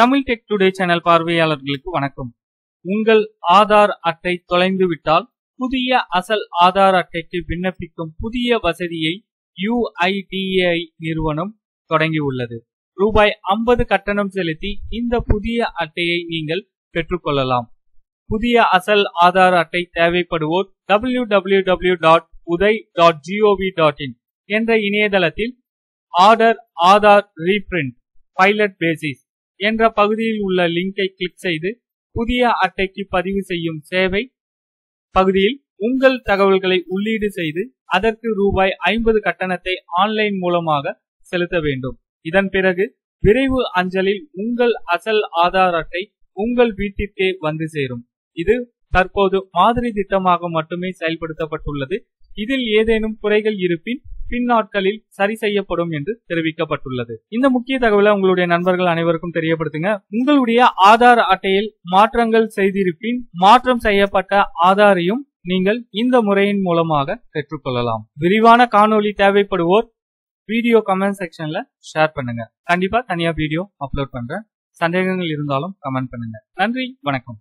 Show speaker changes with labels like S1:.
S1: Tamil tech today channel பார்வையாளர்களுக்கு வணக்கம். உங்கள் ஆதார் அட்டை தொலைந்து விட்டால் புதிய அசல் ஆதார் அட்டைக்கு விண்ணப்பிக்கும் புதிய வசதியை யுஐடிஏஐ நிறுவனம் தொடங்கியுள்ளது. ரூபாய் 50 கட்டணம் செலுத்தி இந்த புதிய அட்டையை நீங்கள் பெற்றுக்கொள்ளலாம். புதிய அசல் ஆதார் அட்டை தேவைப்படுவோர் W W W dot UIDAI dot G O V dot in என்ற இணையதளத்தில் order Aadhaar reprint pilot basis என்ற பகுதியில் உள்ள லிங்கை கிளிக் செய்து புதிய அட்டைக்கு பதிவு செய்யும் சேவை பகுதியில் உங்கள் தகவல்களை உள்ளீடு செய்து அதற்கு ரூபாய் ஐம்பது கட்டணத்தை ஆன்லைன் மூலமாக செலுத்த வேண்டும். இதன் பிறகு விரைவு அஞ்சலில் உங்கள் அசல் ஆதார் அட்டை உங்கள் வீட்டிற்கே வந்து சேரும். இது தற்போது மாதிரி திட்டமாக மட்டுமே செயல்படுத்தப்பட்டுள்ளது. இதில் ஏதேனும் குறைகள் இருப்பின் பின்னாட்களில் சரி செய்யப்படும் என்று தெரிவிக்கப்பட்டுள்ளது. இந்த முக்கிய தகவலை உங்களுடைய நண்பர்கள் அனைவருக்கும் தெரியப்படுத்துங்க. உங்களுடைய ஆதார் அட்டையில் மாற்றங்கள் செய்திருப்பின் மாற்றம் செய்யப்பட்ட ஆதாரையும் நீங்கள் இந்த முறையின் மூலமாக பெற்றுக்கொள்ளலாம். விரிவான காணொளி தேவைப்படுவோர் வீடியோ கமெண்ட் செக்ஷன்ல ஷேர் பண்ணுங்க. கண்டிப்பா தனியா வீடியோ அப்லோட் பண்றேன். சந்தேகங்கள் இருந்தாலும் கமெண்ட் பண்ணுங்க. நன்றி. வணக்கம்.